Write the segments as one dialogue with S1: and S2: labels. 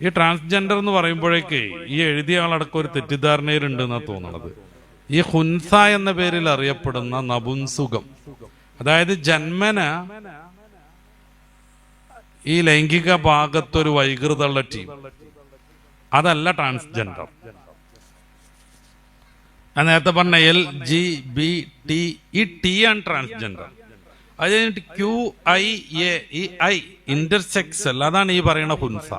S1: ഈ ട്രാൻസ്ജെൻഡർ എന്ന് പറയുമ്പോഴേക്ക് ഈ എഴുതിയ ആളടക്കം ഒരു തെറ്റിദ്ധാരണയിലുണ്ട് എന്നാ തോന്നുന്നത് ഈ ഹുൻസ എന്ന പേരിൽ അറിയപ്പെടുന്ന നപുൻസുഖം. അതായത് ജന്മന ഈ ലൈംഗിക ഭാഗത്തൊരു വൈകൃതമുള്ള ടീം അതല്ല ട്രാൻസ്ജെൻഡർ ഞാൻ നേരത്തെ പറഞ്ഞ എൽ ജി ബി ടി ഈ ടി ആണ് ട്രാൻസ്ജെൻഡർ അത് കഴിഞ്ഞിട്ട് ക്യു ഐ എ ഈ ഐ ഇന്റർസെക്സൽ അതാണ് ഈ പറയുന്ന ഹുൻസ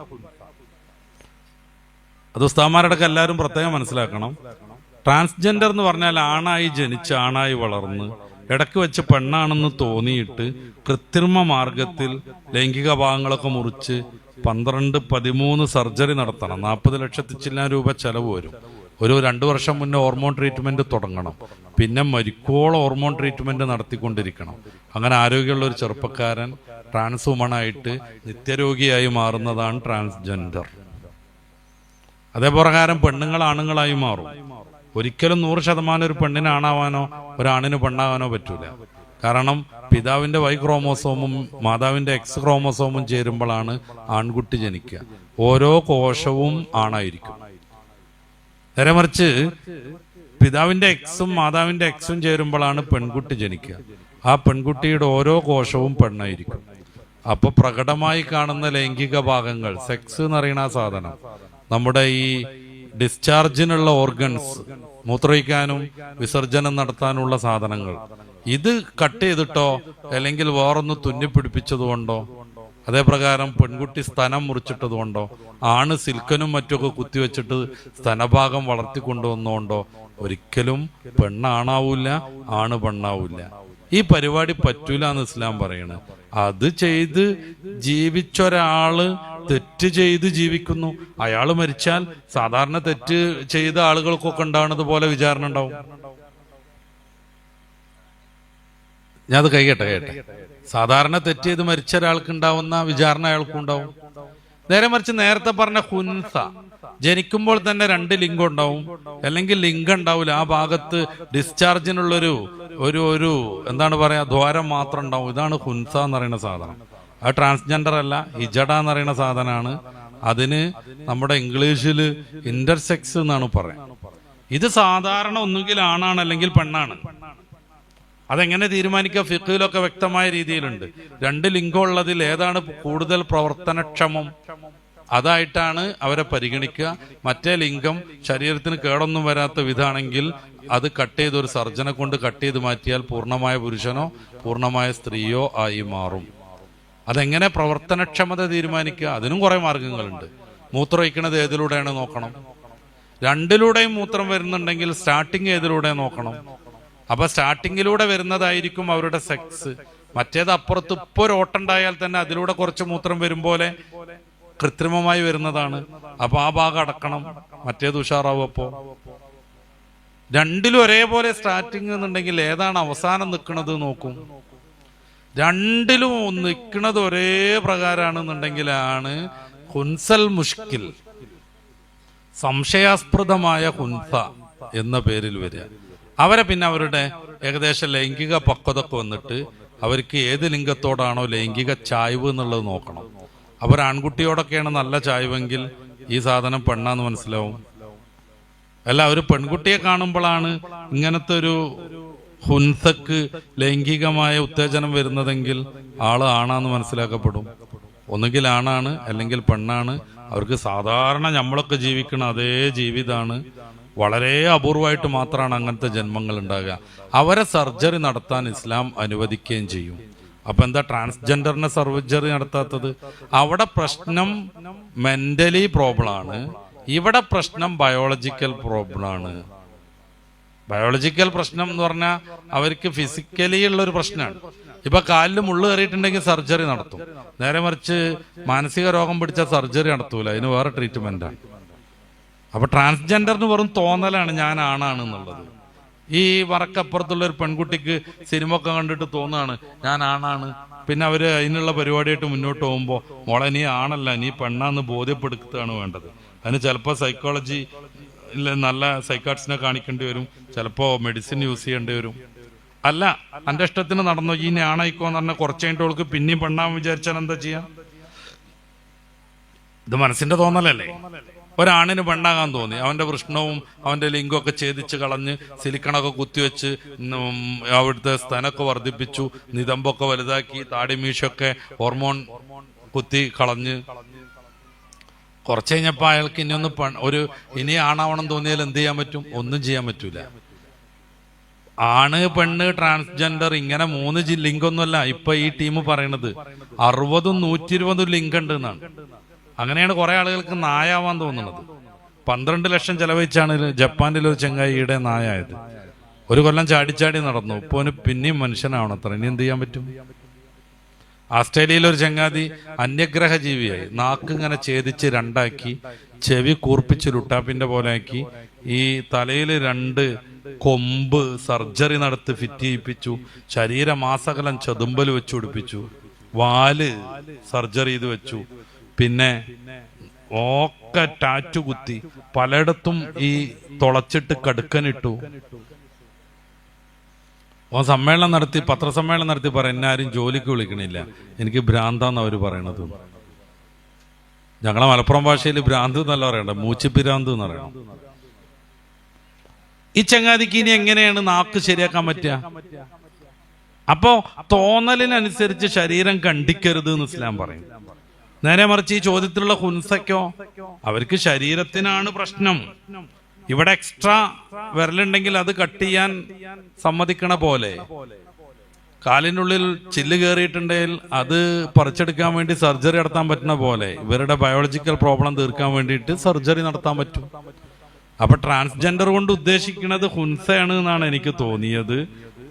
S1: അത് ഉസ്താമാരടക്കം എല്ലാവരും പ്രത്യേകം മനസ്സിലാക്കണം. ട്രാൻസ്ജെൻഡർ എന്ന് പറഞ്ഞാൽ ആണായി ജനിച്ച് ആണായി വളർന്ന് ഇടയ്ക്ക് വെച്ച് പെണ്ണാണെന്ന് തോന്നിയിട്ട് കൃത്രിമ മാർഗത്തിൽ ലൈംഗിക ഭാഗങ്ങളൊക്കെ മുറിച്ച് പന്ത്രണ്ട് പതിമൂന്ന് സർജറി നടത്തണം. നാൽപ്പത് ലക്ഷത്തി ചില്ലാൻ രൂപ ചെലവ് വരും. ഒരു രണ്ടു വർഷം മുന്നേ ഹോർമോൺ ട്രീറ്റ്മെന്റ് തുടങ്ങണം. പിന്നെ മരിക്കോളം ഹോർമോൺ ട്രീറ്റ്മെന്റ് നടത്തിക്കൊണ്ടിരിക്കണം. അങ്ങനെ ആരോഗ്യമുള്ള ഒരു ചെറുപ്പക്കാരൻ ട്രാൻസ് വുമണായിട്ട് നിത്യരോഗിയായി മാറുന്നതാണ് ട്രാൻസ്ജെൻഡർ അതേപ്രകാരം പെണ്ണുങ്ങൾ ആണുങ്ങളായി മാറും. ഒരിക്കലും നൂറ് ശതമാനം ഒരു പെണ്ണിന് ആണാവാനോ ഒരാണിന് പെണ്ണാവാനോ പറ്റൂല. കാരണം പിതാവിന്റെ വൈ ക്രോമോസോമും മാതാവിന്റെ എക്സ് ക്രോമോസോമും ചേരുമ്പോഴാണ് ആൺകുട്ടി ജനിക്കുക. ഓരോ കോശവും ആണായിരിക്കും. നേരെ മറിച്ച് പിതാവിന്റെ എക്സും മാതാവിന്റെ എക്സും ചേരുമ്പോഴാണ് പെൺകുട്ടി ജനിക്കുക. ആ പെൺകുട്ടിയുടെ ഓരോ കോശവും പെണ്ണായിരിക്കും. അപ്പൊ പ്രകടമായി കാണുന്ന ലൈംഗിക ഭാഗങ്ങൾ സെക്സ് എന്ന് പറയുന്ന സാധനം നമ്മുടെ ഈ ഡിസ്ചാർജിനുള്ള ഓർഗൻസ് മൂത്രയിക്കാനും വിസർജനം നടത്താനുള്ള സാധനങ്ങൾ. ഇത് കട്ട് ചെയ്തിട്ടോ അല്ലെങ്കിൽ വേറൊന്ന് തുന്നിപ്പിടിപ്പിച്ചതുകൊണ്ടോ അതേപ്രകാരം പെൺകുട്ടി സ്തനം മുറിച്ചിട്ടതുകൊണ്ടോ ആണ് സിൽക്കനും മറ്റൊക്കെ കുത്തിവെച്ചിട്ട് സ്തനഭാഗം വളർത്തിക്കൊണ്ടുവന്നുകൊണ്ടോ ഒരിക്കലും പെണ്ണാണാവൂല ആണ് പെണ്ണാവൂല ഈ പരിപാടി പറ്റൂല എന്ന് ഇസ്ലാം പറയണ്. അത് ചെയ്ത് ജീവിച്ചൊരാൾ തെറ്റ് ചെയ്ത് ജീവിക്കുന്നു. അയാൾ മരിച്ചാൽ സാധാരണ തെറ്റ് ചെയ്ത ആളുകൾക്കൊക്കെ ഉണ്ടാവുന്നത് പോലെ വിചാരണ ഉണ്ടാവും. ഞാൻ അത് കൈകട്ടെ കേട്ടെ സാധാരണ തെറ്റ് ചെയ്ത് മരിച്ച ഒരാൾക്ക് ഉണ്ടാവുന്ന വിചാരണ അയാൾക്കും ഉണ്ടാവും. നേരെ മറിച്ച് നേരത്തെ പറഞ്ഞ ഹുൻസ. ജനിക്കുമ്പോൾ തന്നെ രണ്ട് ലിംഗം ഉണ്ടാവും. അല്ലെങ്കിൽ ലിംഗം ഉണ്ടാവില്ല. ആ ഭാഗത്ത് ഡിസ്ചാർജിനുള്ളൊരു ഒരു ഒരു എന്താണ് പറയാ ദ്വാരം മാത്രം ഉണ്ടാവും. ഇതാണ് ഹുൻസ എന്ന് പറയുന്ന സാധനം. ആ ട്രാൻസ്ജെൻഡർ അല്ല ഹിജഡ എന്ന് പറയുന്ന സാധനമാണ്. അതിന് നമ്മുടെ ഇംഗ്ലീഷിൽ ഇന്റർസെക്സ് എന്നാണ് പറയാം ഇത് സാധാരണ ഒന്നുകിൽ ആണാണ് അല്ലെങ്കിൽ പെണ്ണാണ്. അതെങ്ങനെ തീരുമാനിക്കുക? ഫിഖിലൊക്കെ വ്യക്തമായ രീതിയിലുണ്ട്. രണ്ട് ലിംഗമുള്ളതിൽ ഏതാണ് കൂടുതൽ പ്രവർത്തനക്ഷമം? അതായിട്ടാണ് അവരെ പരിഗണിക്കുക. മറ്റേ ലിംഗം ശരീരത്തിന് കേടൊന്നും വരാത്ത വിധാണെങ്കിൽ അത് കട്ട് ചെയ്ത് ഒരു സർജനെ കൊണ്ട് കട്ട് ചെയ്ത് മാറ്റിയാൽ പൂർണമായ പുരുഷനോ പൂർണമായ സ്ത്രീയോ ആയി മാറും. അതെങ്ങനെ പ്രവർത്തനക്ഷമത തീരുമാനിക്കുക? അതിനും കുറെ മാർഗങ്ങളുണ്ട്. മൂത്രമൊഴിക്കണത് ഏതിലൂടെയാണ് നോക്കണം? രണ്ടിലൂടെയും മൂത്രം വരുന്നുണ്ടെങ്കിൽ സ്റ്റാർട്ടിങ് ഏതിലൂടെ നോക്കണം? അപ്പൊ സ്റ്റാർട്ടിങ്ങിലൂടെ വരുന്നതായിരിക്കും അവരുടെ സെക്സ് മറ്റേത് അപ്പുറത്ത് ഇപ്പൊ ഒരു ഓട്ടുണ്ടായാൽ തന്നെ അതിലൂടെ കുറച്ച് മൂത്രം വരും പോലെ കൃത്രിമമായി വരുന്നതാണ്. അപ്പൊ ആ ഭാഗം അടക്കണം. മറ്റേത് ഉഷാറാവും രണ്ടിലും ഒരേപോലെ സ്റ്റാർട്ടിങ് എന്നുണ്ടെങ്കിൽ ഏതാണ് അവസാനം നിൽക്കുന്നത് നോക്കും. രണ്ടിലും നിൽക്കുന്നത് ഒരേ പ്രകാരമാണെന്നുണ്ടെങ്കിലാണ് ഹുൻസൽ മുഷ്കിൽ. സംശയാസ്പൃതമായ ഹുൻസ എന്ന പേരിൽ വരിക. അവരെ പിന്നെ അവരുടെ ഏകദേശം ലൈംഗിക പക്വതൊക്കെ വന്നിട്ട് അവർക്ക് ഏത് ലിംഗത്തോടാണോ ലൈംഗിക ചായ്വ് എന്നുള്ളത് നോക്കണം. അവർ ആൺകുട്ടിയോടൊക്കെയാണ് നല്ല ചായവെങ്കിൽ ഈ സാധനം പെണ്ണാന്ന് മനസ്സിലാവും. അല്ല ഒരു പെൺകുട്ടിയെ കാണുമ്പോഴാണ് ഇങ്ങനത്തെ ഒരു ഹുൻസക്ക് ലൈംഗികമായ ഉത്തേജനം വരുന്നതെങ്കിൽ ആൾ ആണാന്ന് മനസ്സിലാക്കപ്പെടും. ഒന്നുകിൽ ആണാണ് അല്ലെങ്കിൽ പെണ്ണാണ്. അവർക്ക് സാധാരണ നമ്മളൊക്കെ ജീവിക്കുന്ന അതേ ജീവിതമാണ് വളരെ അപൂർവമായിട്ട് മാത്രമാണ് അങ്ങനത്തെ ജന്മങ്ങൾ ഉണ്ടാകുക. അവരെ സർജറി നടത്താൻ ഇസ്ലാം അനുവദിക്കുകയും ചെയ്യും. അപ്പൊ എന്താ ട്രാൻസ്ജെൻഡറിനെ സർവജറി നടത്താത്തത്? അവിടെ പ്രശ്നം മെന്റലി പ്രോബ്ലം ആണ്. ഇവിടെ പ്രശ്നം ബയോളജിക്കൽ പ്രോബ്ലം ആണ്. ബയോളജിക്കൽ പ്രശ്നം എന്ന് പറഞ്ഞാൽ അവർക്ക് ഫിസിക്കലി ഉള്ള ഒരു പ്രശ്നമാണ് ഇപ്പൊ കാലിൽ മുള്ളു കയറിയിട്ടുണ്ടെങ്കിൽ സർജറി നടത്തും. നേരെ മറിച്ച് മാനസിക രോഗം പിടിച്ച സർജറി നടത്തൂല. അതിന് വേറെ ട്രീറ്റ്മെന്റാണ് അപ്പൊ ട്രാൻസ്ജെൻഡറിന് വെറും തോന്നലാണ് ഞാൻ ആണാണ് എന്നുള്ളത്. ഈ വറക്കപ്പുറത്തുള്ള ഒരു പെൺകുട്ടിക്ക് സിനിമ ഒക്കെ കണ്ടിട്ട് തോന്നാണ്. ഞാൻ ആണാണ്. പിന്നെ അവർ അതിനുള്ള പരിപാടിയായിട്ട് മുന്നോട്ട് പോകുമ്പോൾ മോളെ നീ ആണല്ല നീ പെണ്ണാന്ന് ബോധ്യപ്പെടുത്തുകയാണ് വേണ്ടത്. അതിന് ചിലപ്പോൾ സൈക്കോളജി നല്ല സൈക്കാട്സിനെ കാണിക്കേണ്ടി വരും. ചിലപ്പോൾ മെഡിസിൻ യൂസ് ചെയ്യേണ്ടി വരും. അല്ല എന്റെ ഇഷ്ടത്തിന് നടന്നു ഈ ഞാണായിക്കോന്ന് പറഞ്ഞാൽ കുറച്ച് കഴിഞ്ഞിട്ട് അവൾക്ക് പിന്നെയും പെണ്ണാൻ വിചാരിച്ചാൽ എന്താ ചെയ്യാം? ഇത് മനസ്സിന്റെ തോന്നലല്ലേ? ഒരാണിന് പെണ്ണാകാൻ തോന്നി. അവന്റെ വൃഷ്ണവും അവന്റെ ലിംഗമൊക്കെ ഛേദിച്ച് കളഞ്ഞ് സിലിക്കണൊക്കെ കുത്തിവെച്ച് അവിടുത്തെ സ്ഥനമൊക്കെ വർദ്ധിപ്പിച്ചു. നിതമ്പൊക്കെ വലുതാക്കി താടിമീശൊക്കെ ഹോർമോൺ കുത്തി കളഞ്ഞ്. കുറച്ച് കഴിഞ്ഞപ്പോൾ അയാൾക്ക് ഇനി ഒന്ന് ഒരു ഇനി ആണാവണം തോന്നിയാൽ എന്ത് ചെയ്യാൻ പറ്റും? ഒന്നും ചെയ്യാൻ പറ്റൂല. ആണ് പെണ്ണ് ട്രാൻസ്ജെൻഡർ ഇങ്ങനെ മൂന്ന് ലിങ്കൊന്നുമല്ല. ഇപ്പൊ ഈ ടീം പറയണത് അറുപതും നൂറ്റി ഇരുപതും ലിങ്ക് ഉണ്ട് എന്നാണ് അങ്ങനെയാണ് കുറെ ആളുകൾക്ക് നായാവാൻ തോന്നുന്നത്. പന്ത്രണ്ട് ലക്ഷം ചെലവഴിച്ചാണ് ജപ്പാനിലെ ഒരു ചെങ്ങായിയുടെ നായായത്. ഒരു കൊല്ലം ചാടിച്ചാടി നടന്നു. ഇപ്പൊ പിന്നെയും മനുഷ്യനാവണം അത്ര ഇനി എന്ത് ചെയ്യാൻ പറ്റും? ആസ്ട്രേലിയയിലെ ഒരു ചങ്ങാതി അന്യഗ്രഹ ജീവിയായി നാക്ക് ഇങ്ങനെ ഛേദിച്ച് രണ്ടാക്കി ചെവി കൂർപ്പിച്ച് ലുട്ടാപ്പിന്റെ പോലെ ആക്കി ഈ തലയിൽ രണ്ട് കൊമ്പ് സർജറി നടത്തി ഫിറ്റ് ചെയ്യിപ്പിച്ചു ശരീരമാസകലം ചതുമ്പൽ വെച്ച് പിടിപ്പിച്ചു വാൽ സർജറി ചെയ്ത് വെച്ചു. പിന്നെ ഒക്കെ ടാറ്റു കുത്തി പലയിടത്തും ഈ തുളച്ചിട്ട് കടുക്കനിട്ടു. ഓ സമ്മേളനം നടത്തി പത്രസമ്മേളനം നടത്തി പറ എന്നാരും ജോലിക്ക് വിളിക്കണില്ല. എനിക്ക് ഭ്രാന്താന്ന് അവർ പറയണത്. ഞങ്ങളെ മലപ്പുറം ഭാഷയിൽ ഭ്രാന്ത് എന്നല്ല പറയണ്ട മൂച്ചിപ്പിരാന്ത് എന്ന് പറയണം. ഈ ചങ്ങാതിക്ക് ഇനി എങ്ങനെയാണ് നാക്ക് ശരിയാക്കാൻ പറ്റുക? അപ്പോ തോന്നലിനനുസരിച്ച് ശരീരം കണ്ടിക്കരുത് എന്ന് ഇസ്ലാം പറയും. നേരെ മറിച്ച് ഈ ചോദ്യത്തിലുള്ള ഹുൻസയ്ക്കോ? അവർക്ക് ശരീരത്തിനാണ് പ്രശ്നം. ഇവിടെ എക്സ്ട്രാ വിരലുണ്ടെങ്കിൽ അത് കട്ട് ചെയ്യാൻ സമ്മതിക്കണ പോലെ. കാലിനുള്ളിൽ ചില്ല് കയറിയിട്ടുണ്ടെങ്കിൽ അത് പറിച്ചെടുക്കാൻ വേണ്ടി സർജറി നടത്താൻ പറ്റുന്ന പോലെ. ഇവരുടെ ബയോളജിക്കൽ പ്രോബ്ലം തീർക്കാൻ വേണ്ടിയിട്ട് സർജറി നടത്താൻ പറ്റും. അപ്പൊ ട്രാൻസ്ജെൻഡർ കൊണ്ട് ഉദ്ദേശിക്കുന്നത് ഹുൻസയാണ് എന്നാണ് എനിക്ക് തോന്നിയത്.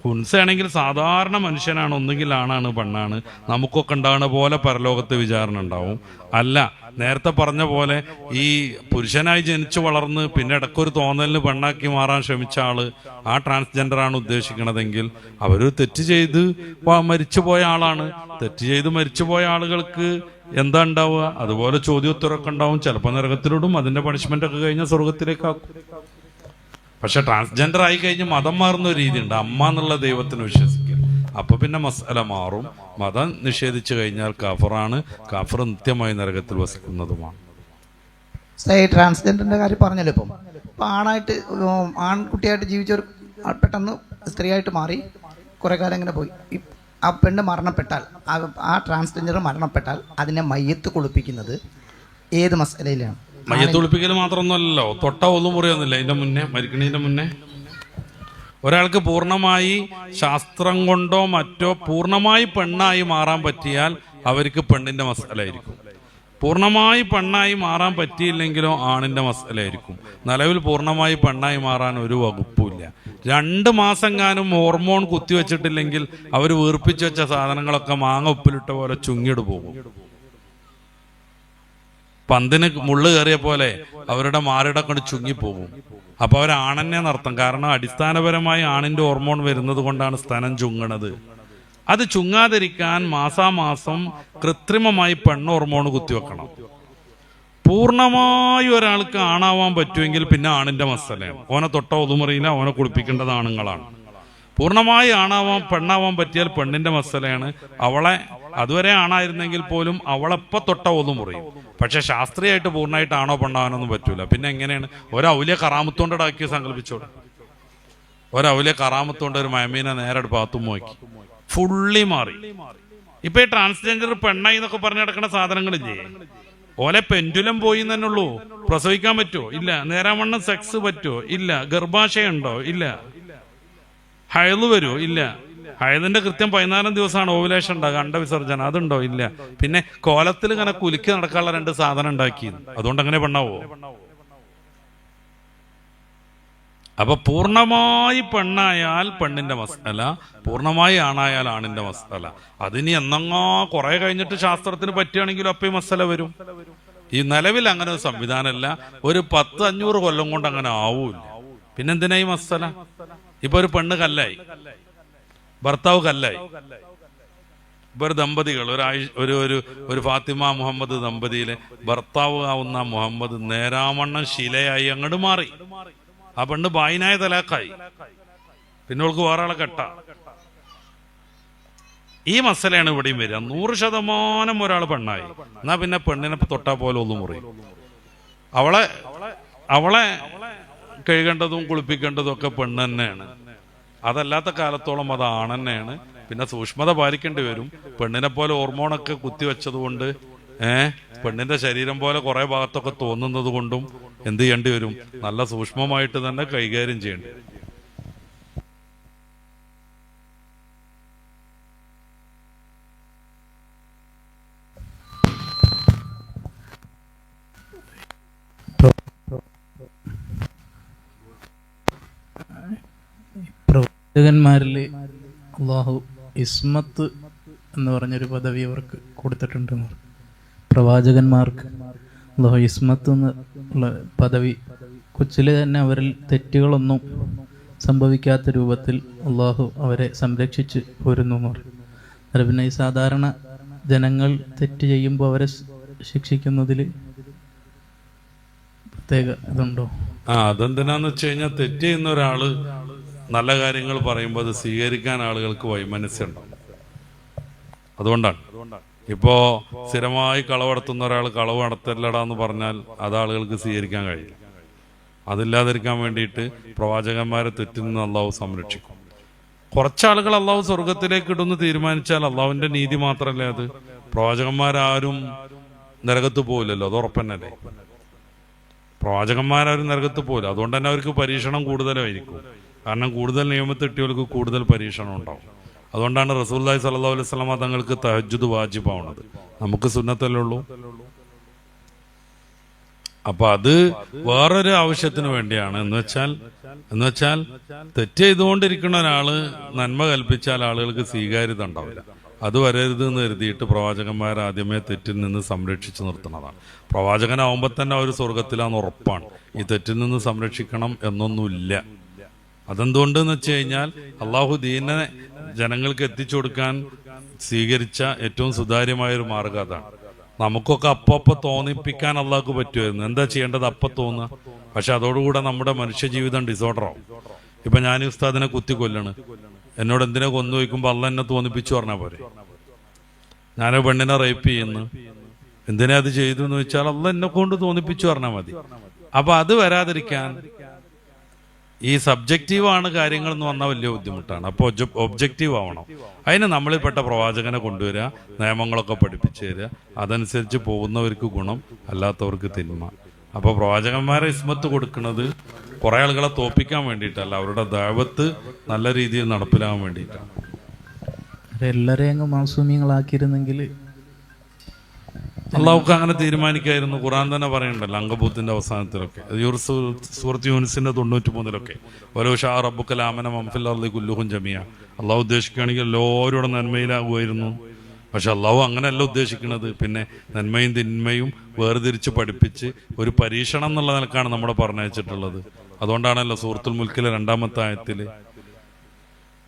S1: ഹുൻസയാണെങ്കിൽ സാധാരണ മനുഷ്യനാണ് ഒന്നുകിൽ ആണാണ് പെണ്ണാണ്. നമുക്കൊക്കെ ഉണ്ടാകുന്ന പോലെ പരലോകത്ത് വിചാരണ ഉണ്ടാവും. അല്ല നേരത്തെ പറഞ്ഞ പോലെ ഈ പുരുഷനായി ജനിച്ചു വളർന്ന് പിന്നെ ഇടക്കൊരു തോന്നലിന് പെണ്ണാക്കി മാറാൻ ശ്രമിച്ച ആൾ ആ ട്രാൻസ്ജെൻഡർ ആണ് ഉദ്ദേശിക്കണതെങ്കിൽ അവർ തെറ്റ് ചെയ്ത് മരിച്ചു പോയ ആളാണ്. തെറ്റ് ചെയ്ത് മരിച്ചു പോയ ആളുകൾക്ക് എന്താ ഉണ്ടാവുക? അതുപോലെ ചോദ്യോത്തരമൊക്കെ ഉണ്ടാവും. ചിലപ്പോൾ നരകത്തിലോടും അതിന്റെ പണിഷ്മെന്റ് ഒക്കെ കഴിഞ്ഞാൽ സ്വർഗത്തിലേക്കാക്കും പക്ഷെ ട്രാൻസ്ജെൻഡർ ആയി കഴിഞ്ഞ് മതം മാറുന്ന ഒരു രീതിയുണ്ട്. അമ്മ എന്നുള്ള ദൈവത്തിന് വിശ്വസിക്കുക. അപ്പൊ പിന്നെ മസാല മാറും. മതം നിഷേധിച്ചു കഴിഞ്ഞാൽ കാഫറാണ്. കാഫർ നിത്യമായി നരകത്തിൽ വസിക്കുന്നതുമാണ്.
S2: ട്രാൻസ്ജെൻഡറിന്റെ കാര്യം പറഞ്ഞല്ലോ ഇപ്പം. ഇപ്പൊ ആണായിട്ട് ആൺകുട്ടിയായിട്ട് ജീവിച്ചവർ പെട്ടെന്ന് സ്ത്രീയായിട്ട് മാറി കുറെ കാലം ഇങ്ങനെ പോയി. ആ പെണ്ണ് മരണപ്പെട്ടാൽ ആ ട്രാൻസ്ജെൻഡർ മരണപ്പെട്ടാൽ അതിനെ മയ്യത്ത് കുളിപ്പിക്കുന്നത് ഏത് മസലയിലാണ്?
S1: മയ്യത്തൊളിപ്പിക്കൽ മാത്രമൊന്നുമല്ലല്ലോ. തൊട്ട ഒന്നും പറയുന്നില്ല അതിന്റെ മുന്നേ മരിക്കണതിന്റെ മുന്നേ. ഒരാൾക്ക് പൂർണമായി ശാസ്ത്രം കൊണ്ടോ മറ്റോ പൂർണമായി പെണ്ണായി മാറാൻ പറ്റിയാൽ അവർക്ക് പെണ്ണിന്റെ മസാലായിരിക്കും പൂർണമായി പെണ്ണായി മാറാൻ പറ്റിയില്ലെങ്കിലോ ആണിന്റെ മസാലായിരിക്കും നിലവിൽ പൂർണമായി പെണ്ണായി മാറാൻ ഒരു വകുപ്പുമില്ല. രണ്ട് മാസം കാനും ഹോർമോൺ കുത്തിവെച്ചിട്ടില്ലെങ്കിൽ അവർ വീർപ്പിച്ചു വെച്ച സാധനങ്ങളൊക്കെ മാങ്ങ ഉപ്പിലിട്ട പോലെ ചുങ്ങിട് പോകും. പന്തിന് മുള്ളു കയറിയ പോലെ അവരുടെ മാറിട കൊണ്ട് ചുങ്ങിപ്പോകും. അപ്പൊ അവർ ആണെന്നെ നടത്തും. കാരണം അടിസ്ഥാനപരമായി ആണിന്റെ ഹോർമോൺ വരുന്നത് കൊണ്ടാണ് സ്തനം ചുങ്ങണത്. അത് ചുങ്ങാതിരിക്കാൻ മാസാമാസം കൃത്രിമമായി പെണ്ണ് ഹോർമോൺ കുത്തിവെക്കണം പൂർണമായി ഒരാൾക്ക് ആണാവാൻ പറ്റുമെങ്കിൽ പിന്നെ ആണിന്റെ മസലയാണ്. ഓനെ തൊട്ട ഒതുമുറിയില്ല ഓനെ കുളിപ്പിക്കേണ്ടത് ആണുങ്ങളാണ്. പൂർണമായി ആണാവാൻ പെണ്ണാവാൻ പറ്റിയാൽ പെണ്ണിന്റെ മസലയാണ്. അവളെ അതുവരെ ആണായിരുന്നെങ്കിൽ പോലും അവളെപ്പ തൊട്ട ഒന്നും പറയും പക്ഷെ ശാസ്ത്രീയമായിട്ട് പൂർണമായിട്ട് ആണോ പെണ്ണാവാനൊന്നും പറ്റൂല. പിന്നെ എങ്ങനെയാണ്? ഒരൗലിയ കറാമത്തോണ്ടാക്കി സങ്കല്പിച്ചോട് ഒരൗലിയ കറാമത്തോണ്ട് ഒരു മയമീനെ നേരെ പാത്തും നോക്കി. ഫുള്ളി മാറി. ഇപ്പൊ ഈ ട്രാൻസ്ജെൻഡർ പെണ്ണായി എന്നൊക്കെ പറഞ്ഞു നടക്കുന്ന സാധനങ്ങളില്ലേ? ഓലെ പെൻഡുലം പോയി തന്നെ ഉള്ളൂ. പ്രസവിക്കാൻ പറ്റുമോ ഇല്ല. നേരാവണ്ണം സെക്സ് പറ്റുമോ ഇല്ല. ഗർഭാശയുണ്ടോ ഇല്ല. ഹയൽ വരുമോ ഇല്ല. ഹയതിന്റെ കൃത്യം പതിനാലാം ദിവസമാണ് ഓവുലേഷൻ ഉണ്ടാകുക അണ്ടവിസർജനം അതുണ്ടോ? ഇല്ല. പിന്നെ കോലത്തിൽ ഇങ്ങനെ കുലുക്കി നടക്കാനുള്ള രണ്ട് സാധനം ഉണ്ടാക്കി അതുകൊണ്ട് അങ്ങനെ പെണ്ണാവോ? അപ്പൊ പൂർണമായി പെണ്ണായാൽ പെണ്ണിന്റെ മസ്തല പൂർണമായി ആണായാൽ ആണിന്റെ മസ്തല അതിനി എന്നങ്ങോ കുറെ കഴിഞ്ഞിട്ട് ശാസ്ത്രത്തിന് പറ്റുകയാണെങ്കിലും അപ്പൊ ഈ മസ്തല വരും. ഈ നിലവിൽ അങ്ങനെ ഒരു സംവിധാനമല്ല. ഒരു പത്ത് അഞ്ഞൂറ് കൊല്ലം കൊണ്ട് അങ്ങനെ ആവൂല പിന്നെന്തിനാ ഈ മസാല ഇപ്പൊ ഒരു പെണ്ണ് കല്ലായി. ഭർത്താവ് കല്ലായി. ഇപ്പൊ ഒരു ദമ്പതികൾ ഒരു ഒരു ഒരു ഫാത്തിമ മുഹമ്മദ് ദമ്പതിയിലെ ഭർത്താവ് ആവുന്ന മുഹമ്മദ് നേരാമണ്ണം ശിലയായി അങ്ങോട്ട് മാറി. ആ പെണ്ണ് ബായിനായ തലാക്കായി പിന്നെ അവൾക്ക് വേറെ ആളെ കെട്ട. ഈ മസലയാണ് ഇവിടെയും വരിക. നൂറ് ശതമാനം ഒരാൾ പെണ്ണായി. എന്നാ പിന്നെ പെണ്ണിനെ തൊട്ടാ പോലെ മുറി. മുറിയും അവളെ അവളെ കഴുകേണ്ടതും കുളിപ്പിക്കേണ്ടതും ഒക്കെ പെണ്ണ് തന്നെയാണ് അതല്ലാത്ത കാലത്തോളം അത് ആണെന്നെയാണ്. പിന്നെ സൂക്ഷ്മത പാലിക്കേണ്ടി വരും. പെണ്ണിനെ പോലെ ഹോർമോണൊക്കെ കുത്തിവെച്ചത് കൊണ്ട് ഏഹ് പെണ്ണിന്റെ ശരീരം പോലെ കുറെ ഭാഗത്തൊക്കെ തോന്നുന്നത് കൊണ്ടും എന്ത് ചെയ്യേണ്ടി വരും? നല്ല സൂക്ഷ്മമായിട്ട് തന്നെ കൈകാര്യം ചെയ്യേണ്ടി
S3: പ്രവാചകന്മാരിൽ അള്ളാഹു ഇസ്മത്ത് എന്ന് പറഞ്ഞൊരു പദവി അവർക്ക് കൊടുത്തിട്ടുണ്ട്. പ്രവാചകന്മാർക്ക് അള്ളാഹു ഇസ്മത്ത് എന്ന് ഉള്ള പദവി കൊച്ചിലെ തന്നെ അവരിൽ തെറ്റുകളൊന്നും സംഭവിക്കാത്ത രൂപത്തിൽ അള്ളാഹു അവരെ സംരക്ഷിച്ച് പോരുന്നു എന്ന് പറയും പിന്നെ ഈ സാധാരണ ജനങ്ങൾ തെറ്റ് ചെയ്യുമ്പോൾ അവരെ ശിക്ഷിക്കുന്നതിൽ പ്രത്യേക ഇതുണ്ടോ
S1: ആ അതെന്തിനാന്ന് വെച്ച് കഴിഞ്ഞാൽ തെറ്റ് ചെയ്യുന്ന ഒരാൾ നല്ല കാര്യങ്ങൾ പറയുമ്പോൾ അത് സ്വീകരിക്കാൻ ആളുകൾക്ക് വൈമനസ്സുണ്ടാവും അതുകൊണ്ടാണ്. ഇപ്പോ സ്ഥിരമായി കളവടത്തുന്ന ഒരാൾ കളവ് നടത്തല്ലടാന്ന് പറഞ്ഞാൽ അത് ആളുകൾക്ക് സ്വീകരിക്കാൻ കഴിയില്ല. അതില്ലാതിരിക്കാൻ വേണ്ടിയിട്ട് പ്രവാചകന്മാരെ തെറ്റിൽ നിന്ന് അള്ളാഹു സംരക്ഷിക്കും. കുറച്ചാളുകൾ അള്ളാഹു സ്വർഗത്തിലേക്ക് ഇടുന്ന് തീരുമാനിച്ചാൽ അള്ളാഹുവിന്റെ നീതി മാത്രമല്ലേ അത്? പ്രവാചകന്മാരാരും നരകത്ത് പോകില്ലല്ലോ അത് ഉറപ്പന്നല്ലേ? പ്രവാചകന്മാരാരും നരകത്ത് പോകില്ല അതുകൊണ്ട് തന്നെ അവർക്ക് പരീക്ഷണം കൂടുതലായിരിക്കും. കാരണം കൂടുതൽ നിയമത്തെട്ടിയവർക്ക് കൂടുതൽ പരീക്ഷണം ഉണ്ടാവും. അതുകൊണ്ടാണ് റസൂല്ലായി സല്ലാ അലൈഹി സ്വലാമ തങ്ങൾക്ക് തഹജുദ് വാജിബാവുന്നത് നമുക്ക് സുന്നത്തല്ലേ ഉള്ളൂ? അപ്പൊ അത് വേറൊരു ആവശ്യത്തിന് വേണ്ടിയാണ്. എന്ന് വെച്ചാൽ എന്ന് വെച്ചാൽ തെറ്റ് ചെയ്തുകൊണ്ടിരിക്കുന്ന ഒരാൾ നന്മ കൽപ്പിച്ചാൽ ആളുകൾക്ക് സ്വീകാര്യത ഉണ്ടാവില്ല. അത് വരരുത് എന്ന് കരുതിയിട്ട് പ്രവാചകന്മാർ ആദ്യമേ തെറ്റിൽ നിന്ന് സംരക്ഷിച്ചു നിർത്തുന്നതാണ്. പ്രവാചകനാവുമ്പോൾ തന്നെ അവർ സ്വർഗത്തിലാന്ന് ഉറപ്പാണ്. ഈ തെറ്റിൽ നിന്ന് സംരക്ഷിക്കണം എന്നൊന്നുമില്ല. അതെന്തുകൊണ്ടെന്ന് വെച്ച് കഴിഞ്ഞാൽ അള്ളാഹു ദീനെ ജനങ്ങൾക്ക് എത്തിച്ചു കൊടുക്കാൻ സ്വീകരിച്ച ഏറ്റവും സുതാര്യമായ ഒരു മാർഗം അതാണ്. നമുക്കൊക്കെ അപ്പൊ അപ്പൊ തോന്നിപ്പിക്കാൻ അള്ളാഹ്ക്ക് പറ്റുമായിരുന്നു. എന്താ ചെയ്യേണ്ടത് അപ്പൊ തോന്നുക? പക്ഷെ അതോടുകൂടെ നമ്മുടെ മനുഷ്യ ജീവിതം ഡിസോർഡർ ആവും. ഇപ്പൊ ഞാൻ ഉസ്താദിനെ കുത്തി കൊല്ലണ്. എന്നോട് എന്തിനാ കൊന്നു വയ്ക്കുമ്പോൾ അള്ള എന്നെ തോന്നിപ്പിച്ചു പറഞ്ഞാൽ പോരെ? ഞാൻ പെണ്ണിനെ റേപ്പ് ചെയ്യുന്നു. എന്തിനാ അത് ചെയ്തു എന്ന് വെച്ചാൽ അള്ള എന്നെ കൊണ്ട് തോന്നിപ്പിച്ചു പറഞ്ഞാൽ മതി. അപ്പൊ അത് വരാതിരിക്കാൻ ഈ സബ്ജക്റ്റീവ് ആണ് കാര്യങ്ങൾ എന്ന് വന്നാൽ വലിയ ബുദ്ധിമുട്ടാണ്. അപ്പോൾ ഒബ്ജക്റ്റീവ് ആവണം. അതിന് നമ്മളിൽപ്പെട്ട പ്രവാചകനെ കൊണ്ടുവരിക നിയമങ്ങളൊക്കെ പഠിപ്പിച്ചു തരിക. അതനുസരിച്ച് പോകുന്നവർക്ക് ഗുണം അല്ലാത്തവർക്ക് തിന്മ. അപ്പോൾ പ്രവാചകന്മാരെ ഇസ്മത്ത് കൊടുക്കുന്നത് കുറേ ആളുകളെ തോപ്പിക്കാൻ വേണ്ടിയിട്ടല്ല. അവരുടെ ദൈവത്ത് നല്ല രീതിയിൽ നടപ്പിലാകാൻ വേണ്ടിയിട്ടാണ്.
S3: എല്ലാരെയും മാസൂമിയങ്ങളാക്കിയിരുന്നെങ്കിൽ
S1: അള്ളാഹുക്ക് അങ്ങനെ തീരുമാനിക്കായിരുന്നു. ഖുറാൻ തന്നെ പറയണ്ടല്ലോ അങ്കബൂത്തിന്റെ അവസാനത്തിലൊക്കെ. സൂറത്ത് യൂനിസിന്റെ തൊണ്ണൂറ്റി മൂന്നിലൊക്കെ ഓരോ ഷാ റബ്ബുക്കലാമന മംഫിൽ അള്ളി കുല്ലുഹും ജമിയ അള്ളാഹു ഉദ്ദേശിക്കുകയാണെങ്കിൽ എല്ലാവരുടെ നന്മയിലാകുമായിരുന്നു. പക്ഷെ അള്ളാഹു അങ്ങനെയല്ല ഉദ്ദേശിക്കുന്നത്. പിന്നെ നന്മയും തിന്മയും വേർതിരിച്ച് പഠിപ്പിച്ച് ഒരു പരീക്ഷണം എന്നുള്ള നിലക്കാണ് നമ്മുടെ പറഞ്ഞയച്ചിട്ടുള്ളത്. അതുകൊണ്ടാണല്ലോ സൂറത്തുൽ മുൽക്കിലെ രണ്ടാമത്തെ ആയത്തിൽ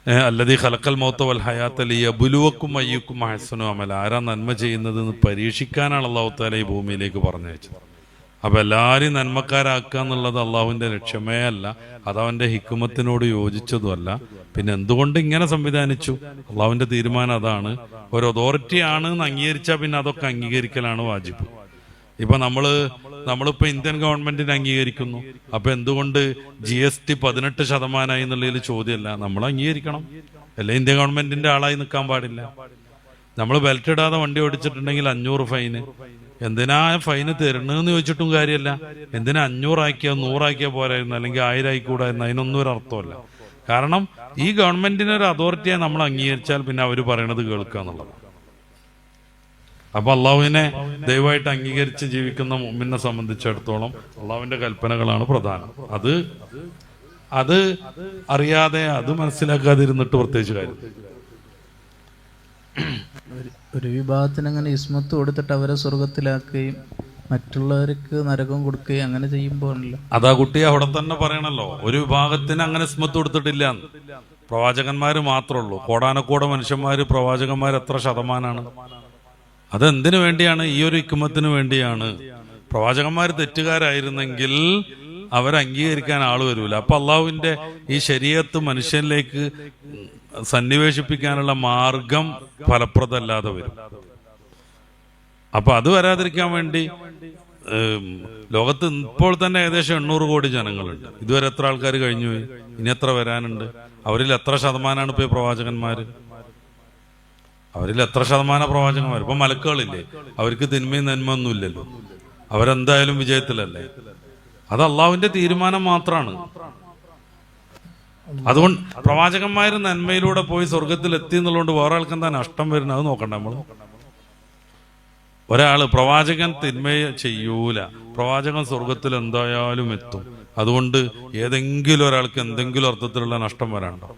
S1: അല്ലതി ഖലക്കൽ മൗത്ത വൽ അലി അബുലുവക്കും അയ്യക്കും അഹസനും അമല. ആരാ നന്മ ചെയ്യുന്നത് എന്ന് പരീക്ഷിക്കാനാണ് അള്ളാഹു താല ഈ ഭൂമിയിലേക്ക് പറഞ്ഞയച്ചത്. അപ്പൊ എല്ലാവരെയും നന്മക്കാരാക്കുക എന്നുള്ളത് അള്ളാഹുവിന്റെ ലക്ഷ്യമേ അല്ല. അത് അവന്റെ ഹിക്കുമത്തിനോട് യോജിച്ചതുമല്ല. പിന്നെ എന്തുകൊണ്ട് ഇങ്ങനെ സംവിധാനിച്ചു? അള്ളാഹുവിന്റെ തീരുമാനം അതാണ്. ഒരു അതോറിറ്റി ആണ് എന്ന് അംഗീകരിച്ചാൽ പിന്നെ അതൊക്കെ അംഗീകരിക്കലാണ് വാജിബ്. ഇപ്പൊ നമ്മൾ നമ്മളിപ്പോ ഇന്ത്യൻ ഗവൺമെന്റിനെ അംഗീകരിക്കുന്നു. അപ്പൊ എന്തുകൊണ്ട് ജി എസ് ടി പതിനെട്ട് ശതമാനമായി എന്നുള്ളതിൽ ചോദ്യമല്ല. നമ്മൾ അംഗീകരിക്കണം. അല്ല? ഇന്ത്യൻ ഗവൺമെന്റിന്റെ ആളായി നിൽക്കാൻ പാടില്ല. നമ്മൾ ബെൽറ്റ് ഇടാതെ വണ്ടി ഓടിച്ചിട്ടുണ്ടെങ്കിൽ അഞ്ഞൂറ് ഫൈന് എന്തിനാ ഫൈന് തരണെന്ന് ചോദിച്ചിട്ടും കാര്യമല്ല. എന്തിനാ അഞ്ഞൂറാക്കിയോ നൂറാക്കിയോ പോരായിരുന്നു? അല്ലെങ്കിൽ ആയിരം ആയിക്കൂടായിരുന്നു അതിനൊന്നും ഒരു അർത്ഥമല്ല കാരണം ഈ ഗവൺമെന്റിനെ ഒരു അതോറിറ്റിയെ നമ്മൾ അംഗീകരിച്ചാൽ പിന്നെ അവർ പറയണത് കേൾക്കുക എന്നുള്ളതാണ് അപ്പൊ അള്ളാഹുവിനെ ദയവായിട്ട് അംഗീകരിച്ച് ജീവിക്കുന്ന മുമ്മിനെ സംബന്ധിച്ചിടത്തോളം അള്ളാഹുവിന്റെ കൽപ്പനകളാണ് പ്രധാനം. അത് അത് അറിയാതെ അത് മനസ്സിലാക്കാതിരുന്നിട്ട് പ്രത്യേകിച്ച് കാര്യം.
S3: ഒരു- വിഭാഗത്തിന് അങ്ങനെ ഇസ്മത്ത് കൊടുത്തിട്ട് അവരെ സ്വർഗത്തിലാക്കുകയും മറ്റുള്ളവർക്ക് നരകം കൊടുക്കുകയും അങ്ങനെ ചെയ്യുമ്പോൾ ആണല്ലോ
S1: അതാ കുട്ടി അവിടെ തന്നെ പറയണല്ലോ ഒരു വിഭാഗത്തിന് അങ്ങനെ ഇസ്മത്ത് കൊടുത്തിട്ടില്ല പ്രവാചകന്മാർ പ്രവാചകന്മാര് മാത്രമേ ഉള്ളൂ. കോടാനക്കോടെ മനുഷ്യന്മാര് പ്രവാചകന്മാർ എത്ര ശതമാനാണ്? അതെന്തിനു വേണ്ടിയാണ്? ഈ ഒരു ഇക്കുമത്തിന് വേണ്ടിയാണ്. പ്രവാചകന്മാർ തെറ്റുകാരായിരുന്നെങ്കിൽ അവരെ അംഗീകരിക്കാൻ ആൾ വരൂല. അപ്പൊ അള്ളാഹുവിന്റെ ഈ ശരീരത്ത് മനുഷ്യനിലേക്ക് സന്നിവേശിപ്പിക്കാനുള്ള മാർഗം ഫലപ്രദമല്ലാതെ വരും. അപ്പൊ അത് വരാതിരിക്കാൻ വേണ്ടി ലോകത്ത് ഇപ്പോൾ തന്നെ ഏകദേശം എണ്ണൂറ് കോടി ജനങ്ങളുണ്ട്. ഇതുവരെ എത്ര ആൾക്കാർ കഴിഞ്ഞു പോയി? ഇനി എത്ര വരാനുണ്ട്? അവരിൽ എത്ര ശതമാനമാണ് ഇപ്പൊ പ്രവാചകന്മാർ അവരിൽ എത്ര ശതമാനം പ്രവാചകന്മാർ? ഇപ്പൊ മലക്കുകളില്ലേ? അവർക്ക് തിന്മയും നന്മ ഒന്നുമില്ലല്ലോ. അവരെന്തായാലും വിജയത്തിലല്ലേ? അത് അള്ളാഹുവിന്റെ തീരുമാനം മാത്രമാണ് അതുകൊണ്ട് പ്രവാചകന്മാര് നന്മയിലൂടെ പോയി സ്വർഗത്തിൽ എത്തി എന്നുള്ളതുകൊണ്ട് വേറെ ആൾക്ക് എന്താ നഷ്ടം വരുന്നത്? അത് നോക്കണ്ട നമ്മൾ ഒരാൾ പ്രവാചകൻ തിന്മയെ ചെയ്യൂല. പ്രവാചകൻ സ്വർഗത്തിൽ എന്തായാലും എത്തും. അതുകൊണ്ട് ഏതെങ്കിലും ഒരാൾക്ക് എന്തെങ്കിലും അർത്ഥത്തിലുള്ള നഷ്ടം വരാണ്ടോ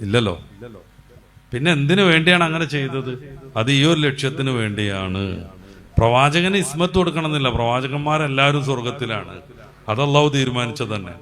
S1: ഇല്ലല്ലോ. പിന്നെ എന്തിനു വേണ്ടിയാണ് അങ്ങനെ ചെയ്തത്? അത് ഈ ഒരു ലക്ഷ്യത്തിന് വേണ്ടിയാണ്. പ്രവാചകന് ഇസ്മത്ത് കൊടുക്കണമെന്നില്ല. പ്രവാചകന്മാരെല്ലാവരും സ്വർഗത്തിലാണ് അതല്ലാവ് തീരുമാനിച്ചത് തന്നെ.